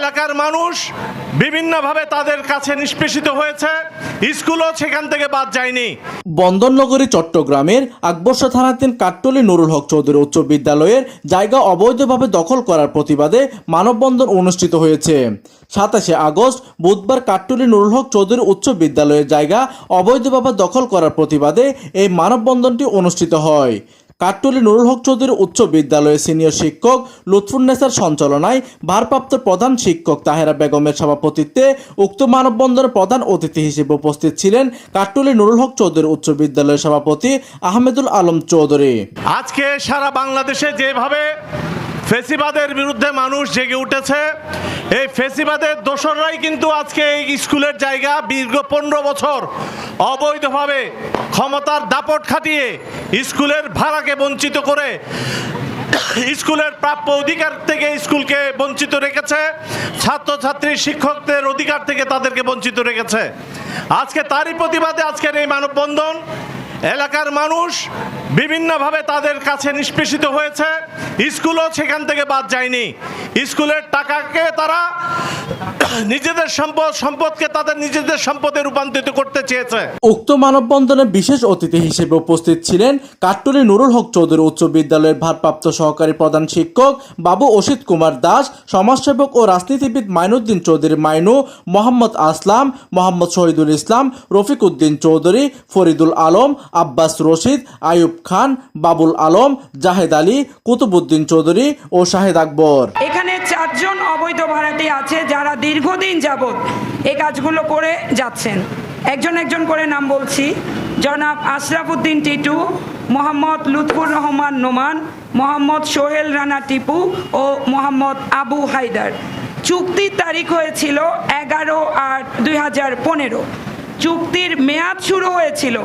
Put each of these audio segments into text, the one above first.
এলাকার মানুষ বিভিন্নভাবে তাদের কাছে নিষ্পেষিত হয়েছে। স্কুলও সেখান থেকে বাদ যায়নি। বন্দরনগরী চট্টগ্রামের আকবর্ষা থানাধীন কাট্টলি নুরুল হক চৌধুরী উচ্চ বিদ্যালয়ের জায়গা অবৈধভাবে দখল করার প্রতিবাদে মানববন্ধন অনুষ্ঠিত হয়েছে। সাতাশে আগস্ট বুধবার কাট্টলি নুরুল হক চৌধুরী উচ্চ বিদ্যালয়ের জায়গা অবৈধভাবে দখল করার প্রতিবাদে এই মানববন্ধনটি অনুষ্ঠিত হয়। কাট্টলি নুরুল হক চৌধুরী উচ্চ বিদ্যালয়ের সিনিয়র শিক্ষক লুৎফুন্নেসার সঞ্চালনায় ভারপ্রাপ্ত প্রধান শিক্ষক তাহেরা বেগমের সভাপতিত্বে উক্ত মানববন্ধনের প্রধান অতিথি হিসেবে উপস্থিত ছিলেন কাট্টলি নুরুল হক চৌধুরী উচ্চ বিদ্যালয়ের সভাপতি আহমেদুল আলম চৌধুরী। আজকে সারা বাংলাদেশে যেভাবে ফেসিবাদের বিরুদ্ধে মানুষ জেগে উঠেছে। এই ফেসিবাদের দোসররাই কিন্তু আজকে এই স্কুলের জায়গা দীর্ঘ পনেরো বছর অবৈধভাবে ক্ষমতার দাপট খাটিয়ে স্কুলের ভাড়াকে বঞ্চিত করে স্কুলের প্রাপ্য অধিকার থেকে স্কুলকে বঞ্চিত রেখেছে। ছাত্রছাত্রী, শিক্ষকদের অধিকার থেকে তাদেরকে বঞ্চিত রেখেছে। আজকে তারই প্রতিবাদে আজকের এই মানববন্ধন। এলাকার মানুষ বিভিন্নভাবে তাদের কাছে নিষ্পেষিত হয়েছে। স্কুলও সেখান থেকে বাদ যায়নি। স্কুলের টাকাকে তারা নিজেদের সম্পদ সম্পদকে তাদের নিজেদের সম্পদে রূপান্তরিত করতে চেয়েছে উক্ত মানববন্ধনে বিশেষ অতিথি হিসেবে উপস্থিত ছিলেন কাট্টলি নুরুল হক চৌধুরী উচ্চ বিদ্যালয়ের ভারপ্রাপ্ত সহকারী প্রধান শিক্ষক বাবু অসিত কুমার দাস সমাজসেবক ও রাজনীতিবিদ মাইনুদ্দিন চৌধুরী মাইনু মোহাম্মদ আসলাম মোহাম্মদ শহীদুল ইসলাম রফিক উদ্দিন চৌধুরী ফরিদুল আলম আব্বাস রশিদ আয়ুব খান বাবুল আলম জাহেদ আলী কুতুবুদ্দিন চৌধুরী ও শাহেদ আকবর। এখানে চারজন অবৈধ ভাড়াটি আছে যারা দীর্ঘদিন যাবৎ এই কাজগুলো করে যাচ্ছেন। একজন একজন করে নাম বলছি। জনাব আশরাফুদ্দিন টিটু, মোহাম্মদ লুৎফুর রহমান নোমান, মোহাম্মদ সোহেল রানা টিপু ও মোহাম্মদ আবু হায়দার। চুক্তির তারিখ হয়েছিল এগারো আট দুই হাজার পনেরো। চুক্তির মেয়াদ শুরু হয়েছিল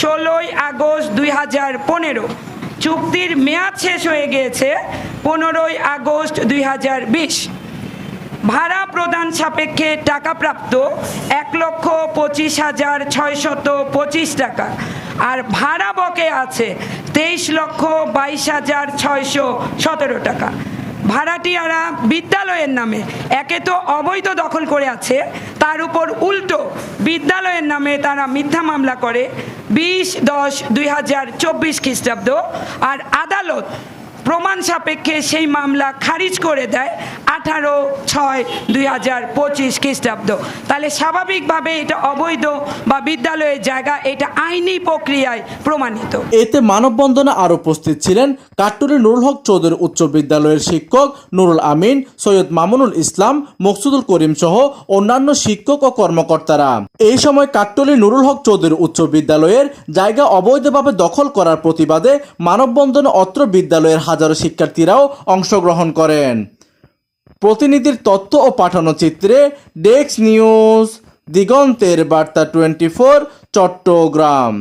ষোলোই আগস্ট দুই হাজার পনেরো। চুক্তির মেয়াদ শেষ হয়ে গিয়েছে পনেরোই আগস্ট দুই হাজার বিশ। ভাড়া প্রদান সাপেক্ষে টাকা প্রাপ্ত এক লক্ষ পঁচিশ হাজার ছয়শত পঁচিশ টাকা। আর ভাড়া বকে আছে তেইশ লক্ষ বাইশ হাজার ছয়শো সতেরো টাকা। ভাড়াটিয়ারা বিদ্যালয়ের নামে, একে তো অবৈধ দখল করে আছে, তার উপর উল্টো বিদ্যালয়ের নামে তারা মিথ্যা মামলা করে। বিশ দশ দুই হাজার চব্বিশ খ্রিস্টাব্দ, আর আদালত প্রমাণ সাপেক্ষে সেই মামলা খারিজ করে দেয় আঠারো ছয় দুই হাজার পঁচিশ খ্রিস্টাব্দ। তাহলে স্বাভাবিকভাবে এটা অবৈধ বা বিদ্যালয়ের জায়গা, এটা আইনি প্রক্রিয়ায় প্রমাণিত। এতে মানববন্ধনে আরও উপস্থিত ছিলেন কাট্টুরি নুরুল হক চৌধুরী, উচ্চ বিদ্যালয়ের শিক্ষক নুরুল আমিন, সৈয়দ মামুনুল ইসলাম, মকসুদুল করিম সহ অন্যান্য শিক্ষক ও কর্মকর্তারা। এই সময় কাট্টলি নুরুল হক চৌধুরী, উচ্চ বিদ্যালয়ের জায়গা অবৈধভাবে দখল করার প্রতিবাদে মানববন্ধনে অত্র বিদ্যালয়ের হাজারো শিক্ষার্থীরাও অংশগ্রহণ করেন। প্রতিনিধির তথ্য ও পাঠানো চিত্রে ডেক্স নিউজ, দিগন্তের বার্তা টোয়েন্টি ফোর চট্টগ্রাম।